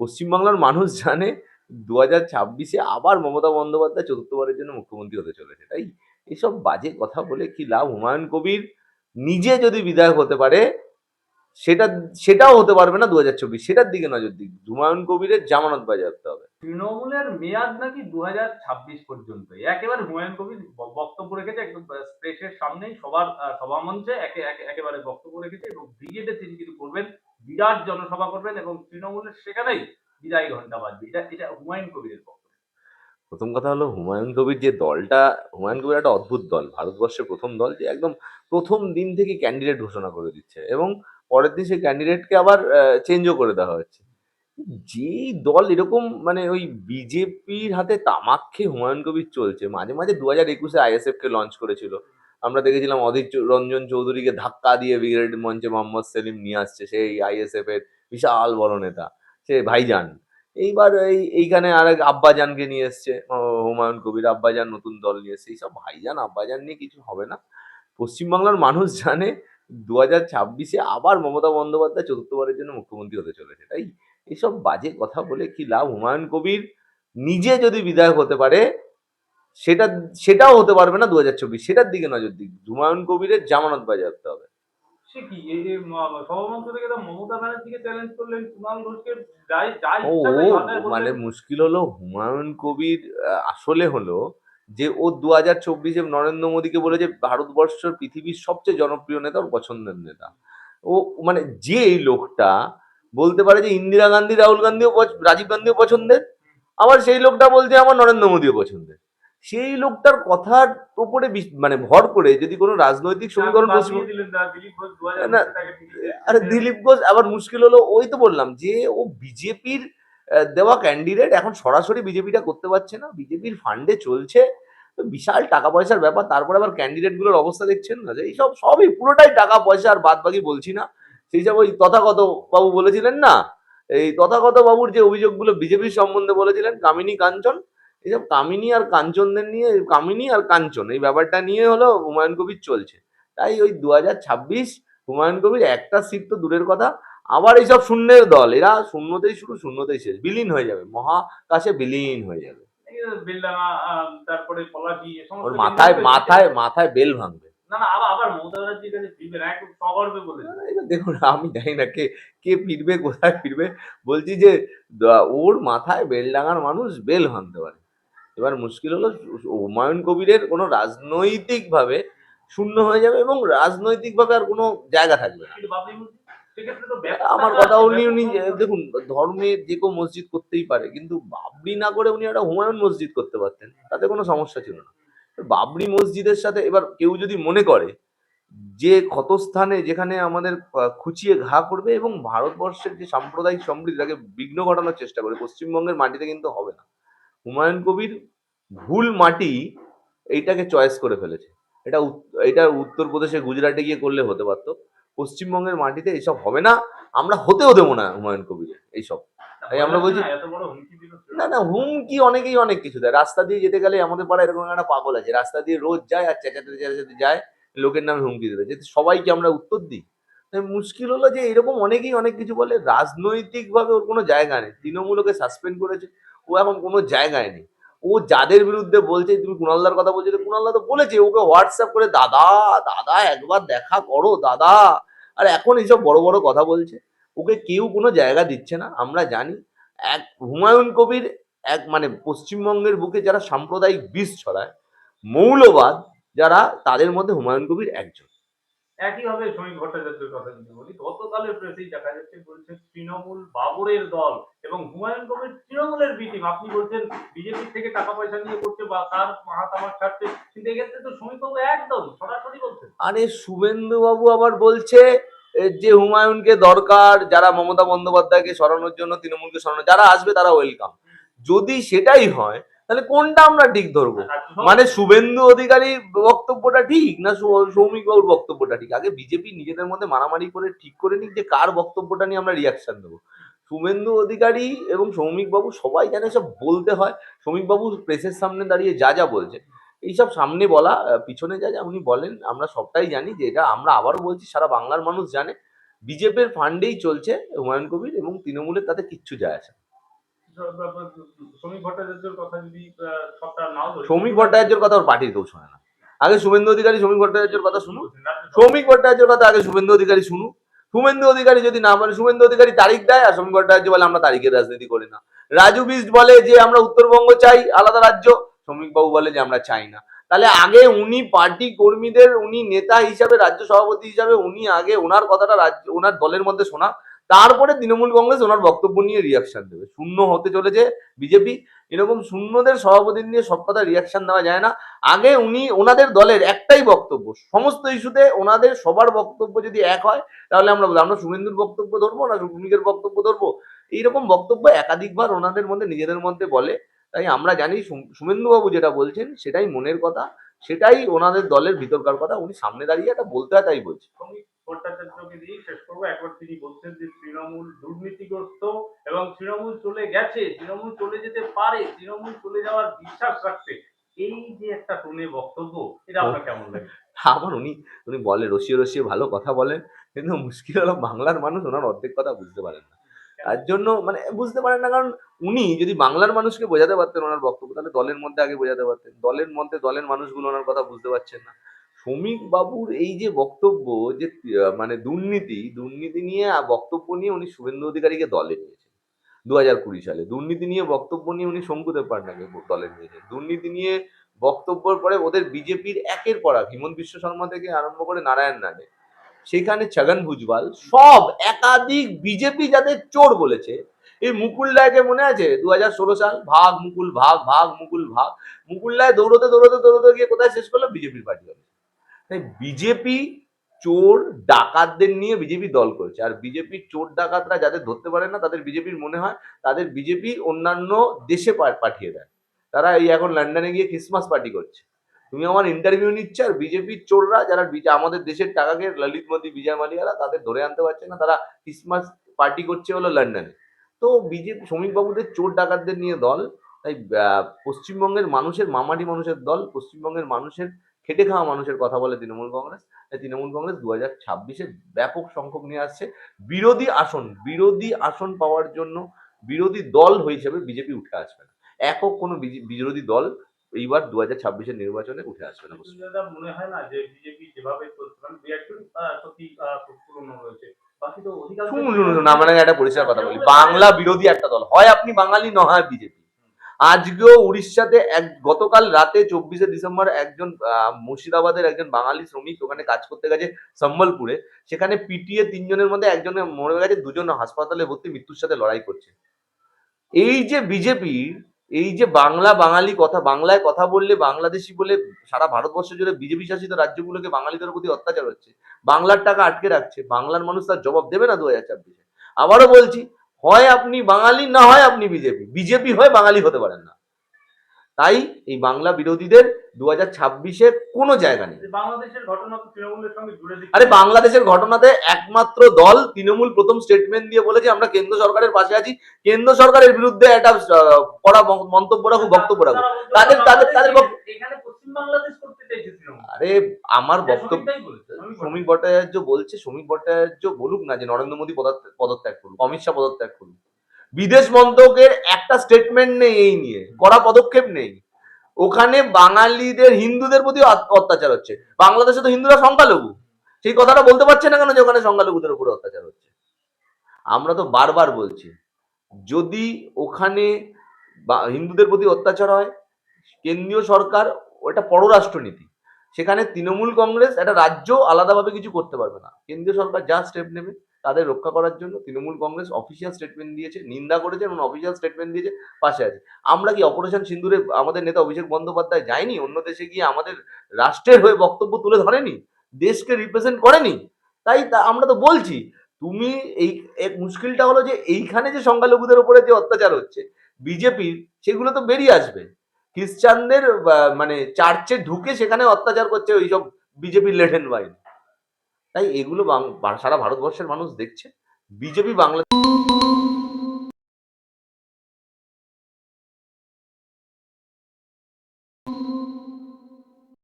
পশ্চিমবাংলার মানুষ জানে দু হাজার ছাব্বিশে আবার মমতা বন্দ্যোপাধ্যায় চতুর্থবারের জন্য মুখ্যমন্ত্রী হতে চলেছে। তাই এসব বাজে কথা বলে কি লাভ? হুমায়ুন কবির নিজে যদি বিধায়ক হতে পারে সেটা সেটাও হতে পারবে না দু হাজার চব্বিশ। সেটার দিকে নজর দিক। হুমায়ুন কবিরের জামানত বাজেয়াপ্তে হবে। তৃণমূলের মেয়াদ নাকি দু হাজার ছাব্বিশ পর্যন্ত একেবারে হুমায়ুন কবির বক্তব্য রেখেছে একদম প্রেসের সামনেই সবার সভামঞ্চে একে একে- একেবারে বক্তব্য রেখেছে এবং বিজেপি তিনি কিন্তু করবেন বিরাট জনসভা করবেন এবং তৃণমূলের সেখানেই বিদায় ঘণ্টা বাজবে। এটা এটা হুমায়ুন কবিরের বক্তব্য। প্রথম কথা হলো হুমায়ুন কবির যে দলটা হুমায়ুন কবির একটা অদ্ভুত দল। ভারতবর্ষের প্রথম দল যে একদম প্রথম দিন থেকে ক্যান্ডিডেট ঘোষণা করে দিচ্ছে। এবং পরের দিন সেই ক্যান্ডিডেটকে আবার চেঞ্জও করে দেওয়া হচ্ছে যেই দল এরকম মানে ওই বিজেপির হাতে তামাক খেয়ে হুমায়ুন কবির চলছে, মাঝে মাঝে দু হাজার একুশে আইএসএফ কে লঞ্চ করেছিল। আমরা দেখেছিলাম অধীর রঞ্জন চৌধুরীকে ধাক্কা দিয়ে ব্রিগেড মঞ্চে মোহাম্মদ সেলিম নিয়ে আসছে, সেই আইএসএফ এর বিশাল বড় নেতা, সে ভাইজান। এইবার এই, এইখানে আরেক আব্বাজানকে নিয়ে এসছে হুমায়ুন কবির, আব্বাজান নতুন দল নিয়ে এসছে। এইসব ভাইজান, আব্বাজান নিয়ে কিছু হবে না। পশ্চিমবাংলার মানুষ জানে দু হাজার ছাব্বিশে আবার মমতা বন্দ্যোপাধ্যায় চতুর্থবারের জন্য মুখ্যমন্ত্রী হতে চলেছে। তাই এসব বাজে কথা বলে কি লাভ? হুমায়ুন কবির নিজে যদি বিধায়ক হতে পারে সেটা সেটাও হতে পারবে না দু হাজার চব্বিশ সেটার দিকে নজর দিক। হুমায়ুন কবিরের জামানত বাজেয়াপ্তে হবে। সে কি? এই যে ম- সভামঞ্চ থেকে তো মমতা ব্যানার্জিকে চ্যালেঞ্জ করলেন কুণাল ঘোষকে যাই যাই ও ইচ্ছা ও তাই ভাষায় বললেন। মানে মুশকিল হলো হুমায়ুন কবির আসলে হলো যে ও দু হাজার চব্বিশে নরেন্দ্র মোদীকে বলে যে ভারতবর্ষের পৃথিবীর সবচেয়ে জনপ্রিয় নেতা ওর পছন্দের নেতা। ও মানে যে এই লোকটা বলতে পারে যে ইন্দিরা গান্ধী রাহুল গান্ধীও রাজীব গান্ধীও পছন্দের আবার সেই লোকটা বলছে আমার নরেন্দ্র মোদীও পছন্দের। সেই লোকটার কথার উপরে মানে ভর করে যদি কোনো রাজনৈতিক সমীকরণ বাদ পশ্চিম দিয়ে দিলেন না, দিলীপ ঘোষ 2000 না, তাকে টিকিট আরে দিলীপ ঘোষ আবার মুশকিল হলো ওই তো বললাম যে ও বিজেপির দেওয়া ক্যান্ডিডেট এখন সরাসরি বিজেপিটা করতে পারছে না। বিজেপির ফান্ডে চলছে। বিশাল টাকা পয়সার ব্যাপার। তারপরে আবার ক্যান্ডিডেটগুলোর অবস্থা দেখছেন না যে, এইসব সবই পুরোটাই টাকা পয়সা আর বাদ বাকি বলছি না। সেই সব ওই তথাগত বাবু বলেছিলেন না? এই তথাগত বাবুর যে অভিযোগগুলো বিজেপির সম্বন্ধে বলেছিলেন, কামিনী কাঞ্চন এইসব কামিনী আর কাঞ্চনদের নিয়ে, কামিনী আর কাঞ্চন, এই ব্যাপারটা নিয়ে হলো হুমায়ুন কবির চলছে। তাই ওই দু হাজার ছাব্বিশ হুমায়ুন কবির একটা সিট তো দূরের কথা। আবার এইসব শূন্যের দল এরা শূন্যতেই শুরু শূন্যতেই শেষ। বিলীন হয়ে যাবে মহাকাশে বিলীন হয়ে যাবে। তারপরে ওর মাথায় মাথায় মাথায় বেল ভাঙবে। দেখুন আমি জানি না কে কে ফিরবে কোথায় ফিরবে। বলছি যে ওর মাথায় বেলডাঙার মানুষ বেল ভাঙতে পারে। এবার মুশকিল হলো হুমায়ুন কবিরের কোনো রাজনৈতিকভাবে শূন্য হয়ে যাবে এবং রাজনৈতিকভাবে আর কোনো জায়গা থাকবে না। আমার কথা উনি উনি দেখুন ধর্মে যে কেউ মসজিদ করতেই পারে কিন্তু বাবরি না করে উনি একটা হুমায়ুন মসজিদ করতে পারতেন তাতে কোনো সমস্যা ছিল না। বাবরি মসজিদের সাথে এবার কেউ যদি মনে করে যে ক্ষতস্থানে যেখানে আমাদের খুঁচিয়ে ঘা করবে এবং ভারতবর্ষের যে সাম্প্রদায়িক সমৃদ্ধি তাকে বিঘ্ন ঘটানোর চেষ্টা করে পশ্চিমবঙ্গের মাটিতে কিন্তু হবে না। হুমায়ুন কবির ভুল মাটি এইটাকে চয়েস করে ফেলেছে। এটা এটা উত্তরপ্রদেশে গুজরাটে গিয়ে করলে হতে পারতো। পশ্চিমবঙ্গের মাটিতে এইসব হবে না আমরা হতেও দেবো না হুমায়ুন কবিরের এইসব। তাই আমরা বলছি- না, না হুমকি অনেকেই অনেক কিছু দেয়। রাস্তা দিয়ে যেতে গেলে আমাদের পাড়ায় এরকম একটা পাগল আছে। রাস্তা দিয়ে রোজ যায় আর চেঁচাতে চেঁচাতে যায় লোকের নামে হুমকি দিতে যে সবাইকে আমরা উত্তর দিই তাই মুশকিল হলো যে এরকম অনেকেই অনেক কিছু বলে। রাজনৈতিকভাবে ওর কোনো জায়গা নেই। তৃণমূলকে সাসপেন্ড করেছে ও এখন কোনো জায়গায় নেই। ও যাদের বিরুদ্ধে বলছে, তুমি কুণালদার কথা বলছো কুণালদা তো বলেছে, ওকে হোয়াটসঅ্যাপ করে, দাদা দাদা, একবার দেখা করো, দাদা। আর এখন এইসব বড় বড় কথা বলছে। ওকে কেউ কোনো জায়গা দিচ্ছে না, আমরা জানি। এক হুমায়ুন কবির, এক মানে পশ্চিমবঙ্গের বুকে যারা সাম্প্রদায়িক বিষ ছড়ায়, মৌলবাদ যারা, তাদের মধ্যে হুমায়ুন কবির একজন। একইভাবে শ্রমিক ভট্টাচার্যের কথা যদি বলি গতকালের প্রেসেই দেখা যাচ্ছে বলছে তৃণমূল বাবরের দল এবং হুমায়ুন কবির তৃণমূলের বিটিম আপনি বলছেন বিজেপি থেকে টাকা পয়সা নিয়ে করছে বা তার হাত আমার ছাড়ছে, কিন্তু এক্ষেত্রে তো শ্রমিকবাবু একদম সরাসরি বলছেন। আরে শুভেন্দু বাবু আবার বলছে যে হুমায়ুনকে দরকার, যারা মমতা বন্দ্যোপাধ্যায়কে সরানোর জন্য, তৃণমূলকে সরানো যারা আসবে তারা ওয়েলকাম যদি সেটাই হয় তাহলে কোনটা আমরা ঠিক ধরবো? মানে শুভেন্দু অধিকারী বক্তব্যটা ঠিক না সৌমিক বাবুর বক্তব্যটা ঠিক? আগে বিজেপি নিজেদের মধ্যে মারামারি করে ঠিক করে নিক যে কার বক্তব্যটা নিয়ে আমরা রিয়াকশন দেবো। শুভেন্দু অধিকারী এবং সৌমিক বাবু সবাই জানে সব বলতে হয়। সৌমিক বাবু প্রেসের সামনে দাঁড়িয়ে যা যা বলছে। এইসব সামনে বলা পিছনে যা যা উনি বলেন আমরা সবটাই জানি যে এটা আমরা আবারও বলছি সারা বাংলার মানুষ জানে। বিজেপির ফান্ডেই চলছে হুমায়ুন কবির এবং তৃণমূলের তাতে কিচ্ছু যায় আসে। শ্রমিক ভট্টাচার্যের কথা ওর পার্টির কেউ শোনে না। আগে শুভেন্দু অধিকারী শ্রমিক ভট্টাচার্যের কথা রাজ্য- শ্রমিক ভট্টাচার্যের কথা আগে শুভেন্দু অধিকারী শুনুন শুভেন্দু অধিকারী যদি না মানে শুভেন্দু অধিকারী তারিখ দেয় আর শ্রমিক ভট্টাচার্য বলে আমরা তারিখের রাজনীতি করি না। রাজু বিস্ট বলে যে আমরা উত্তরবঙ্গ চাই আলাদা রাজ্য শ্রমিক বাবু বলে যে আমরা চাই না। তাহলে আগে উনি পার্টি কর্মীদের উনি নেতা হিসাবে রাজ্য সভাপতি হিসাবে উনি আগে ওনার কথাটা রাজ্য ওনার দলের মধ্যে শোনা তারপরে তৃণমূল কংগ্রেস ওনার বক্তব্য নিয়ে রিয়াকশন দেবে। শূন্য হতে চলেছে বিজেপি। এরকম শূন্যদের সভাপতি নিয়ে সব কথা রিয়াকশন দেওয়া যায় না। আগে উনি ওনাদের দলের একটাই বক্তব্য সমস্ত ইস্যুতে ওনাদের সবার বক্তব্য যদি এক হয় তাহলে আমরা বলব, আমরা শুভেন্দুর বক্তব্য ধরবো না শ্রমিকের বক্তব্য ধরবো? এইরকম বক্তব্য একাধিকবার ওনাদের মধ্যে নিজেদের মধ্যে বলে। তাই আমরা জানি শুভেন্দুবাবু যেটা বলছেন সেটাই মনের কথা সেটাই ওনাদের দলের ভিতরকার কথা। উনি সামনে দাঁড়িয়ে এটা বলতে হয় তাই বলছে। ভট্টাচার্যকে দিয়ে শেষ করব। একবার তিনি বলছেন যে তৃণমূল দুর্নীতিগ্রস্ত এবং তৃণমূল চলে গেছে তৃণমূল চলে যেতে পারে তৃণমূল চলে যাওয়ার বিশ্বাস রাখছে এই যে একটা টোনে বক্তব্য এটা আপনার কেমন লাগে? আবার উনি উনি বলে রসিয়ে রসিয়ে ভালো কথা বলেন কিন্তু মুশকিল হলো বাংলার মানুষ ওনার অর্ধেক কথা বুঝতে পারেন না। তার জন্য মানে বুঝতে পারেন না কারণ উনি যদি বাংলার মানুষকে বোঝাতে পারতেন ওনার বক্তব্য তাহলে দলের মধ্যে আগে বোঝাতে পারতেন। দলের মধ্যে দলের মানুষগুলো ওনার কথা বুঝতে পারছেন না। শ্রমিক বাবুর এই যে বক্তব্য যে মানে দুর্নীতি দুর্নীতি নিয়ে বক্তব্য নিয়ে উনি শুভেন্দু অধিকারীকে দলে নিয়েছেন দু হাজার কুড়ি সালে। দুর্নীতি নিয়ে বক্তব্য নিয়ে উনি শঙ্কুদেব পাটনাকে দলে নিয়েছেন। দুর্নীতি নিয়ে বক্তব্যের পরে ওদের বিজেপির একের পর এক, হিমন্ত বিশ্ব শর্মা থেকে আরম্ভ করে নারায়ণ রানে সেখানে ছগন ভুজবাল, সব একাধিক বিজেপি যাদের চোর বলেছে, এই মুকুল রায়কে মনে আছে? দু হাজার ষোলো সাল, ভাগ মুকুল, ভাগ ভাগ মুকুল ভাগ, মুকুল রায় দৌড়তে দৌড়তে দৌড়তে গিয়ে কোথায় শেষ করল? বিজেপির পার্টি তাই বিজেপি চোর ডাকাতদের নিয়ে বিজেপি দল করেছে। আর বিজেপির চোর ডাকাতরা যাদের ধরতে পারে না, তাদের বিজেপির মনে হয় তাদের বিজেপি অন্যান্য দেশে পাঠিয়ে দেয়। তারা এই এখন লন্ডনে গিয়ে ক্রিসমাস পার্টি করছে। তুমি আমার ইন্টারভিউ নিচ্ছে আর বিজেপির চোররা যারা আমাদের দেশের টাকাকে ললিত মোদী বিজয় মালিয়ারা তাদের ধরে আনতে পারছে না, তারা ক্রিসমাস পার্টি করছে হলো লন্ডনে তো বিজেপি শ্রমিকবাবুদের চোর ডাকাতদের নিয়ে দল, তাই পশ্চিমবঙ্গের মানুষের মামাটি মানুষের দল, পশ্চিমবঙ্গের মানুষের খেটে খাওয়া মানুষের কথা বলে তৃণমূল কংগ্রেস। তৃণমূল কংগ্রেস দু হাজার ছাব্বিশে ব্যাপক সংখ্যক নিয়ে আসছে। বিরোধী আসন বিরোধী আসন পাওয়ার জন্য বিরোধী দল হিসেবে বিজেপি উঠে আসবে না। একক কোনো বিরোধী দল এইবার দু হাজার ছাব্বিশের নির্বাচনে উঠে আসবে না। মনে হয় না যে বিজেপি যেভাবে মানে শুনুন শুনুন শুনুন, আমার একটা পরিষ্কার কথা বলি। বাংলা বিরোধী একটা দল। হয় আপনি বাঙালি নয় বিজেপি। আজকেও উড়িষ্যাতে এক, গতকাল রাতে চব্বিশে ডিসেম্বর একজন মুর্শিদাবাদের একজন বাঙালি শ্রমিক ওখানে কাজ করতে গেছে সম্বলপুরে। সেখানে পিটিএ তিনজনের মধ্যে একজনের মরে গেছে, দুজন হাসপাতালে ভর্তি, মৃত্যুর সাথে লড়াই করছে। এই যে বিজেপির এই যে বাংলা বাঙালি কথা, বাংলায় কথা বললে বাংলাদেশি বলে সারা ভারতবর্ষ জুড়ে বিজেপি শাসিত রাজ্যগুলোকে বাঙালিদের প্রতি অত্যাচার হচ্ছে, বাংলার টাকা আটকে রাখছে, বাংলার মানুষ তার জবাব দেবে না দু হাজার ছাব্বিশে। আবারও বলছি হয় আপনি বাঙালি না হয় আপনি বিজেপি। বিজেপি হয় বাঙালি হতে পারেন না। তাই এই বাংলা বিরোধীদের দু হাজার ছাব্বিশে কোনো জায়গা নেই। আরে বাংলাদেশের ঘটনাতে একমাত্র দল তৃণমূল প্রথম স্টেটমেন্ট দিয়ে বলেছে আমরা কেন্দ্র সরকারের পাশে আছি। কেন্দ্র সরকারের বিরুদ্ধে একটা ম- মন্তব্য রাখুক বক্তব্য রাখুক। তাদের- তাদের- তাদের বাংলাদেশ এখানে পশ্চিম বাংলাদেশ করতে চাইছে তৃণমূল। আরে আমার বক্তব্য শ্রমিক ভট্টাচার্য বলছে শ্রমিক ভট্টাচার্য বলুক না যে নরেন্দ্র মোদী পদত্যাগ করুক, অমিত শাহ পদত্যাগ করুক। বিদেশ মন্ত্রকের একটা স্টেটমেন্ট নেই এই নিয়ে, কড়া পদক্ষেপ নেই। ওখানে বাঙালিদের, হিন্দুদের প্রতি অত্যাচার হচ্ছে। বাংলাদেশে তো হিন্দুরা সংখ্যালঘু। সেই কথাটা বলতে পারছে না কেন যে ওখানে সংখ্যালঘুদের উপরে অত্যাচার হচ্ছে? আমরা তো বারবার বলছি, যদি ওখানে হিন্দুদের প্রতি অত্যাচার হয়, কেন্দ্রীয় সরকার, ওটা পররাষ্ট্রনীতি। সেখানে তৃণমূল কংগ্রেস একটা রাজ্য আলাদাভাবে কিছু করতে পারবে না। কেন্দ্রীয় সরকার যা স্টেপ নেবে তাদের রক্ষা করার জন্য তৃণমূল কংগ্রেস অফিসিয়াল স্টেটমেন্ট দিয়েছে, নিন্দা করেছে এবং অফিসিয়াল স্টেটমেন্ট দিয়েছে, পাশে আছে। আমরা কি অপারেশন সিন্দুরে আমাদের নেতা অভিষেক বন্দ্যোপাধ্যায় যায়নি? অন্য দেশে গিয়ে আমাদের রাষ্ট্রের হয়ে বক্তব্য তুলে ধরেনি? দেশকে রিপ্রেজেন্ট করেনি? তাই আমরা তো বলছি, তুমি এই মুশকিলটা হলো যে এইখানে যে সংখ্যালঘুদের উপরে যে অত্যাচার হচ্ছে, বিজেপির সেগুলো তো বেরিয়ে আসবে। খ্রিস্টানদের মানে চার্চে ঢুকে সেখানে অত্যাচার করছে ওইসব বিজেপির লেটেন বাহিনী তাই এগুলো সারা ভারতবর্ষের মানুষ দেখছে। বিজেপি বাংলা